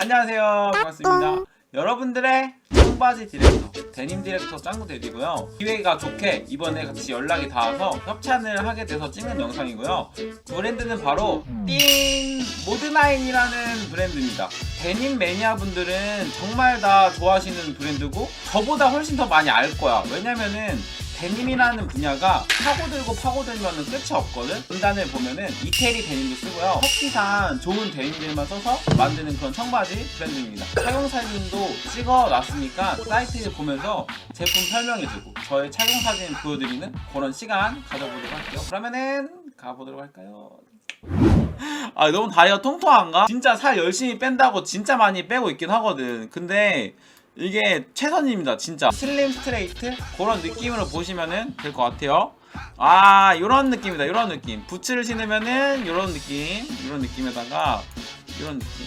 안녕하세요. 반갑습니다. 여러분들의 청바지 디렉터 데님 디렉터 짱구 데리고요. 기회가 좋게 이번에 같이 연락이 닿아서 협찬을 하게 돼서 찍는 영상이고요. 브랜드는 바로 띵 모드나인이라는 브랜드입니다. 데님 매니아 분들은 정말 다 좋아하시는 브랜드고 저보다 훨씬 더 많이 알 거야. 왜냐면은 데님이라는 분야가 파고들고 파고들면은 끝이 없거든. 문단을 보면은 이태리 데님도 쓰고요. 터키산 좋은 데님들만 써서 만드는 그런 청바지 브랜드입니다. 착용 사진도 찍어놨으니까 사이트 보면서 제품 설명해주고 저의 착용 사진 보여드리는 그런 시간 가져보도록 할게요. 그러면은 가보도록 할까요? 아 너무 다리가 통통한가? 진짜 살 열심히 뺀다고 진짜 많이 빼고 있긴 하거든. 근데 이게 최선입니다 진짜. 슬림 스트레이트? 그런 느낌으로 보시면은 될것 같아요. 아 이런 느낌이다 이런 느낌. 부츠를 신으면은 이런 느낌 이런 느낌에다가 이런 느낌.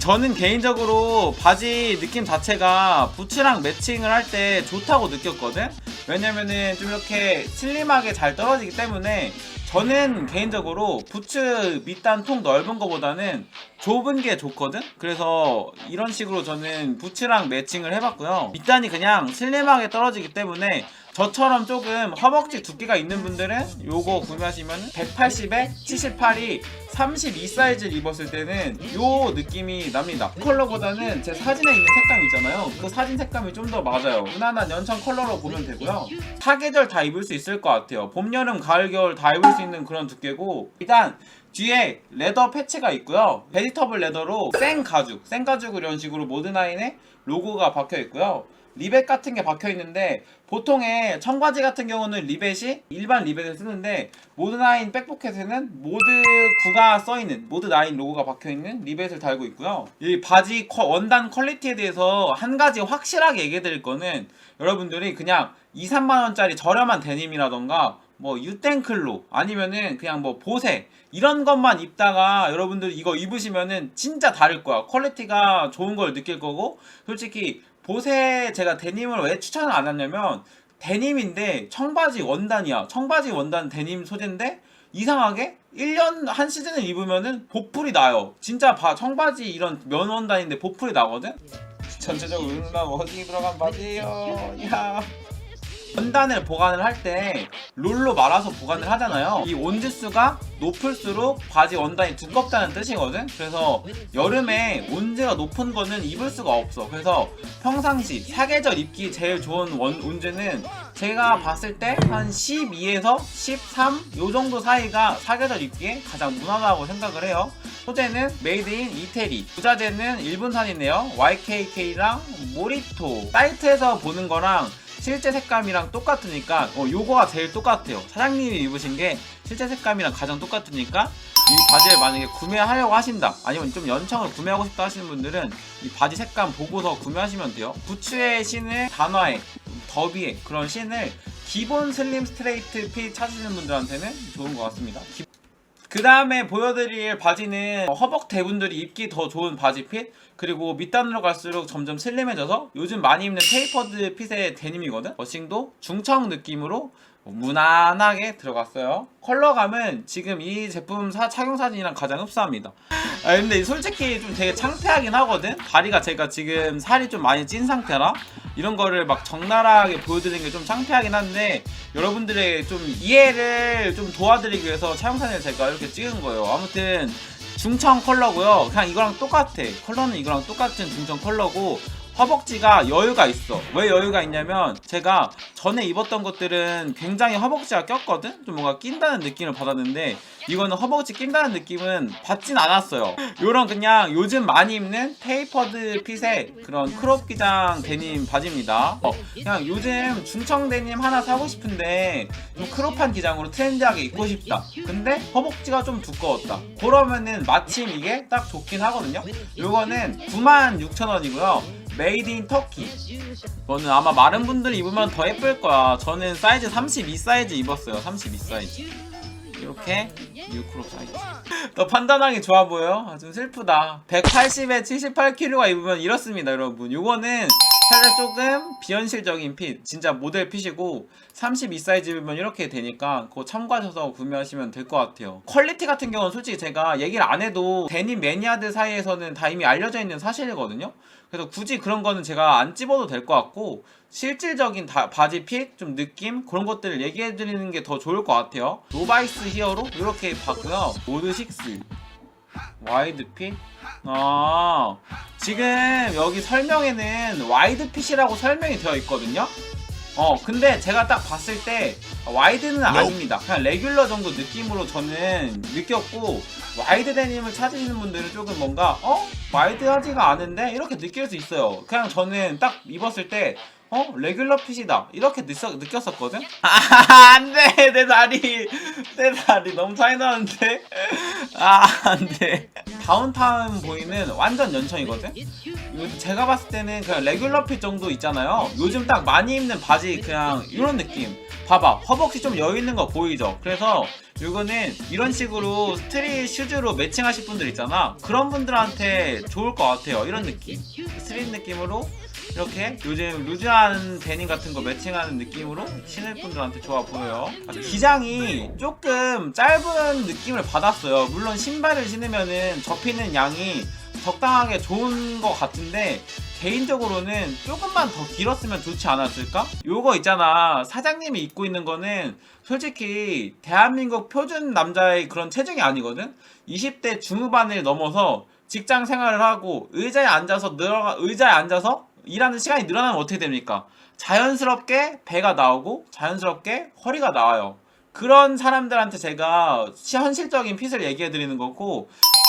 저는 개인적으로 바지 느낌 자체가 부츠랑 매칭을 할 때 좋다고 느꼈거든? 왜냐면은 좀 이렇게 슬림하게 잘 떨어지기 때문에 저는 개인적으로 부츠 밑단 통 넓은 거보다는 좁은 게 좋거든? 그래서 이런 식으로 저는 부츠랑 매칭을 해봤고요. 밑단이 그냥 슬림하게 떨어지기 때문에 저처럼 조금 허벅지 두께가 있는 분들은 요거 구매하시면 180에 78이 32 사이즈를 입었을 때는 요 느낌이 납니다. 이 컬러보다는 제 사진에 있는 색감 있잖아요. 그 사진 색감이 좀 더 맞아요. 무난한 연청 컬러로 보면 되고요. 사계절 다 입을 수 있을 것 같아요. 봄, 여름, 가을, 겨울 다 입을 수 있는 그런 두께고 일단 뒤에 레더 패치가 있고요. 베지터블 레더로 생 가죽, 생 가죽 이런 식으로 모드나인에 로고가 박혀 있고요. 리벳 같은 게 박혀 있는데 보통의 청바지 같은 경우는 리벳이 일반 리벳을 쓰는데 모드9 백포켓에는 모드 9가 써 있는 모드 9 로고가 박혀 있는 리벳을 달고 있고요. 이 바지 퀄- 원단 퀄리티에 대해서 한 가지 확실하게 얘기해 드릴 거는 여러분들이 그냥 2, 3만 원짜리 저렴한 데님이라던가 뭐 유땡클로 아니면은 그냥 뭐 보세 이런 것만 입다가 여러분들 이거 입으시면은 진짜 다를 거야. 퀄리티가 좋은 걸 느낄 거고 솔직히 보세 제가 데님을 왜 추천을 안 하냐면 데님인데 청바지 원단이야. 청바지 원단 데님 소재인데 이상하게 1년 한 시즌을 입으면은 보풀이 나요. 진짜 바, 청바지 이런 면 원단인데 보풀이 나거든. 전체적으로 은은하고 허징이 들어간 바지예요. 야. 원단을 보관을 할 때 롤로 말아서 보관을 하잖아요. 이 온지수가 높을수록 바지 원단이 두껍다는 뜻이거든. 그래서 여름에 온지가 높은 거는 입을 수가 없어. 그래서 평상시 사계절 입기 제일 좋은 원 온지는 제가 봤을 때 한 12에서 13 요 정도 사이가 사계절 입기에 가장 무난하다고 생각을 해요. 소재는 메이드 인 이태리 부자재는 일본산이네요 YKK랑 모리토 사이트에서 보는 거랑 실제 색감이랑 똑같으니까 어, 요거가 제일 똑같아요. 사장님이 입으신 게 실제 색감이랑 가장 똑같으니까 이 바지를 만약에 구매하려고 하신다 아니면 좀 연청을 구매하고 싶다 하시는 분들은 이 바지 색감 보고서 구매하시면 돼요. 부츠에 신을 단화에 더비에 그런 신을 기본 슬림 스트레이트 핏 찾으시는 분들한테는 좋은 것 같습니다. 기- 그 다음에 보여드릴 바지는 허벅 대분들이 입기 더 좋은 바지 핏 그리고 밑단으로 갈수록 점점 슬림해져서 요즘 많이 입는 테이퍼드 핏의 데님이거든? 워싱도 중청 느낌으로 무난하게 들어갔어요. 컬러감은 지금 이 제품 사, 착용 사진이랑 가장 흡사합니다. 아 근데 솔직히 좀 되게 창피하긴 하거든? 다리가 제가 지금 살이 좀 많이 찐 상태라 이런 거를 막 적나라하게 보여드리는 게 좀 창피하긴 한데 여러분들의 좀 이해를 좀 도와드리기 위해서 차용사진을 제가 이렇게 찍은 거예요. 아무튼 중청 컬러고요. 그냥 이거랑 똑같아. 컬러는 이거랑 똑같은 중청 컬러고 허벅지가 여유가 있어. 왜 여유가 있냐면 제가 전에 입었던 것들은 굉장히 허벅지가 꼈거든? 좀 뭔가 낀다는 느낌을 받았는데 이거는 허벅지 낀다는 느낌은 받진 않았어요. 요런 그냥 요즘 많이 입는 테이퍼드 핏의 그런 크롭 기장 데님 바지입니다. 어, 그냥 요즘 중청 데님 하나 사고 싶은데 좀 크롭한 기장으로 트렌디하게 입고 싶다. 근데 허벅지가 좀 두꺼웠다. 그러면은 마침 이게 딱 좋긴 하거든요. 요거는 96,000원이고요 메이드 인 터키 이거는 아마 마른 분들 입으면 더 예쁠 거야. 저는 사이즈 32 사이즈 입었어요. 32 사이즈. 이렇게 뉴크롭 사이즈. 더 판단하기 좋아 보여? 아, 좀 슬프다. 180에 78kg가 입으면 이렇습니다 여러분. 요거는 살짝 조금 비현실적인 핏 진짜 모델 핏이고 32 사이즈면 이렇게 되니까 그거 참고하셔서 구매하시면 될 것 같아요. 퀄리티 같은 경우는 솔직히 제가 얘기를 안 해도 데님 매니아들 사이에서는 다 이미 알려져 있는 사실이거든요. 그래서 굳이 그런 거는 제가 안 집어도 될 것 같고 실질적인 다- 바지 핏, 좀 느낌? 그런 것들을 얘기해 드리는 게 더 좋을 것 같아요. 노바이스 히어로? 이렇게 봤고요. 모드 6 와이드 핏? 아 지금 여기 설명에는 와이드 핏이라고 설명이 되어 있거든요 어 근데 제가 딱 봤을 때 와이드는 아닙니다 그냥 레귤러 정도 느낌으로 저는 느꼈고 와이드 데님을 찾으시는 분들은 조금 뭔가 어? 와이드하지가 않은데? 이렇게 느낄 수 있어요 그냥 저는 딱 입었을 때 어? 레귤러 핏이다. 이렇게 느꼈, 느꼈었거든? 아 안돼 내 다리. 내 다리 너무 차이 나는데? 아 안돼. 다운타운 보이는 완전 연청이거든? 이거 제가 봤을 때는 그냥 레귤러 핏 정도 있잖아요. 요즘 딱 많이 입는 바지 그냥 이런 느낌. 봐봐 허벅지 좀 여유 있는 거 보이죠? 그래서 이거는 이런 식으로 스트릿 슈즈로 매칭하실 분들 있잖아. 그런 분들한테 좋을 것 같아요. 이런 느낌. 스트릿 느낌으로 이렇게 요즘 루즈한 데님 같은 거 매칭하는 느낌으로 신을 분들한테 좋아 보여요. 아, 기장이 조금 짧은 느낌을 받았어요. 물론 신발을 신으면은 접히는 양이 적당하게 좋은 것 같은데 개인적으로는 조금만 더 길었으면 좋지 않았을까? 요거 있잖아 사장님이 입고 있는 거는 솔직히 대한민국 표준 남자의 그런 체중이 아니거든 20대 중후반을 넘어서 직장 생활을 하고 의자에 앉아서 늘어가 의자에 앉아서 일하는 시간이 늘어나면 어떻게 됩니까? 자연스럽게 배가 나오고 자연스럽게 허리가 나와요. 그런 사람들한테 제가 현실적인 핏을 얘기해 드리는 거고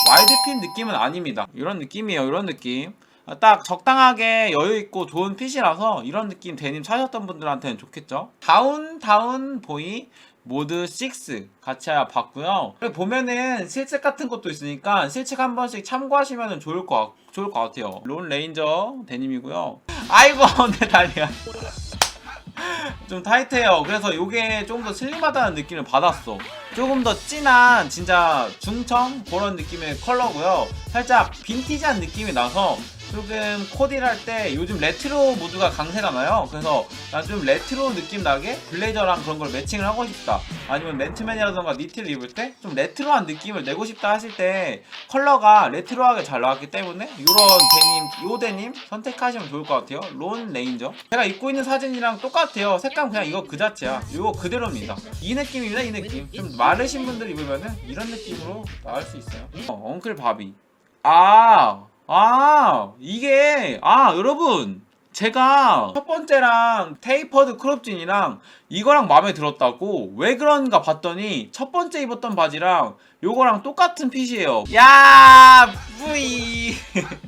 와이드 핏 느낌은 아닙니다. 이런 느낌이에요. 이런 느낌. 아, 딱 적당하게 여유 있고 좋은 핏이라서 이런 느낌 데님 찾았던 분들한테는 좋겠죠. 다운 다운 보이 모드 6 같이 봤고요. 보면은 실책 같은 것도 있으니까 실책 한 번씩 참고하시면 좋을 것 같- 좋을 것 같아요. 론 레인저 데님이고요. 아이고 내 다리가 좀 타이트해요. 그래서 이게 좀 더 슬림하다는 느낌을 받았어. 조금 더 진한 진짜 중청 그런 느낌의 컬러고요. 살짝 빈티지한 느낌이 나서 조금 코디를 할 때 요즘 레트로 모드가 강세잖아요. 그래서 난 좀 레트로 느낌 나게 블레이저랑 그런 걸 매칭을 하고 싶다. 아니면 맨투맨이라던가 니트를 입을 때 좀 레트로한 느낌을 내고 싶다 하실 때 컬러가 레트로하게 잘 나왔기 때문에 이런 데님, 요 데님 선택하시면 좋을 것 같아요. 론 레인저. 제가 입고 있는 사진이랑 똑같아요. 색감 그냥 이거 그 자체야. 이거 그대로입니다. 이 느낌입니다. 이 느낌. 좀 마르신 분들 입으면은 이런 느낌으로 나올 수 있어요. 어, 엉클 바비. 아, 아, 이게, 아, 여러분. 제가 첫 번째랑 테이퍼드 크롭진이랑 이거랑 마음에 들었다고 왜 그런가 봤더니 첫 번째 입었던 바지랑 요거랑 똑같은 핏이에요. 야, 뿌이.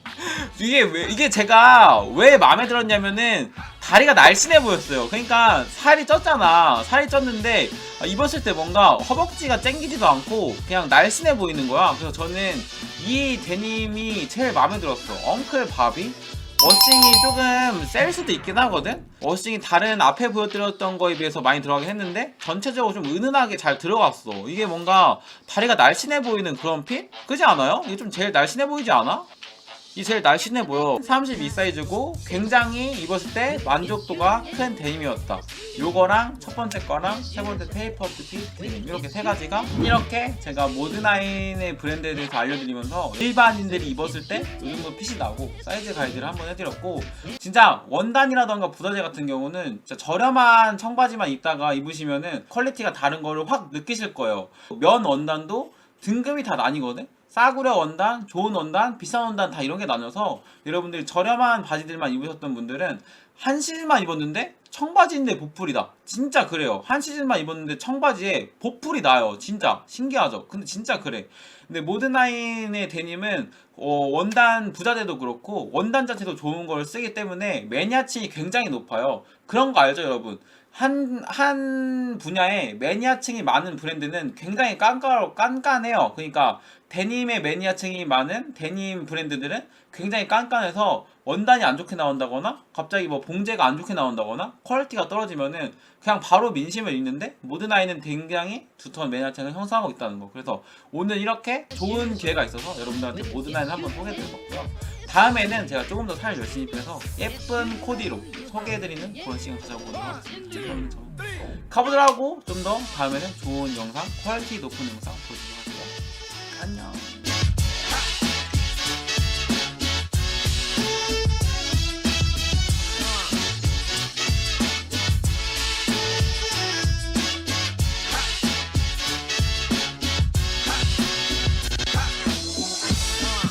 이게 왜 이게 제가 왜 마음에 들었냐면은 다리가 날씬해 보였어요. 그러니까 살이 쪘잖아. 살이 쪘는데 아, 입었을 때 뭔가 허벅지가 땡기지도 않고 그냥 날씬해 보이는 거야. 그래서 저는 이 데님이 제일 마음에 들었어. 엉클 바비. 워싱이 조금 셀 수도 있긴 하거든? 워싱이 다른 앞에 보여드렸던 거에 비해서 많이 들어가긴 했는데 전체적으로 좀 은은하게 잘 들어갔어 이게 뭔가 다리가 날씬해 보이는 그런 핏? 그지 않아요? 이게 좀 제일 날씬해 보이지 않아? 이 제일 날씬해 보여. 32 사이즈고 굉장히 입었을 때 만족도가 큰 데님이었다. 요거랑 첫 번째 거랑 세 번째 테이퍼드 핏 데님. 이렇게 세 가지가 이렇게 제가 모드나인의 브랜드에 대해서 알려드리면서 일반인들이 입었을 때이 정도 핏이 나고 사이즈 가이드를 한번 해드렸고 진짜 원단이라던가 부자재 같은 경우는 진짜 저렴한 청바지만 입다가 입으시면은 퀄리티가 다른 거를 확 느끼실 거예요. 면 원단도 등급이 다 나뉘거든 싸구려 원단, 좋은 원단, 비싼 원단 다 이런 게 나눠서 여러분들이 저렴한 바지들만 입으셨던 분들은 한 시즌만 입었는데 청바지인데 보풀이다. 진짜 그래요. 한 시즌만 입었는데 청바지에 보풀이 나요. 진짜 신기하죠. 근데 진짜 그래. 근데 모드나인의 데님은 어, 원단 부자재도 그렇고 원단 자체도 좋은 걸 쓰기 때문에 매니아층이 굉장히 높아요. 그런 거 알죠, 여러분? 한, 한 분야에 매니아층이 많은 브랜드는 굉장히 깐깐, 깐깐해요. 그러니까 데님의 매니아층이 많은 데님 브랜드들은 굉장히 깐깐해서 원단이 안 좋게 나온다거나 갑자기 뭐 봉제가 안 좋게 나온다거나 퀄리티가 떨어지면은 그냥 바로 민심을 읽는데 모드나인은 굉장히 두터운 매니아층을 형성하고 있다는 거. 그래서 오늘 이렇게 좋은 기회가 있어서 여러분들한테 모드나인 한번 소개해드렸고요. 다음에는 제가 조금 더 살 열심히 빼서 예쁜 코디로 소개해드리는 그런 시간 가져보도록 하겠습니다. 하고 좀 더 다음에는 좋은 영상, 퀄리티 높은 영상 보여드릴게요.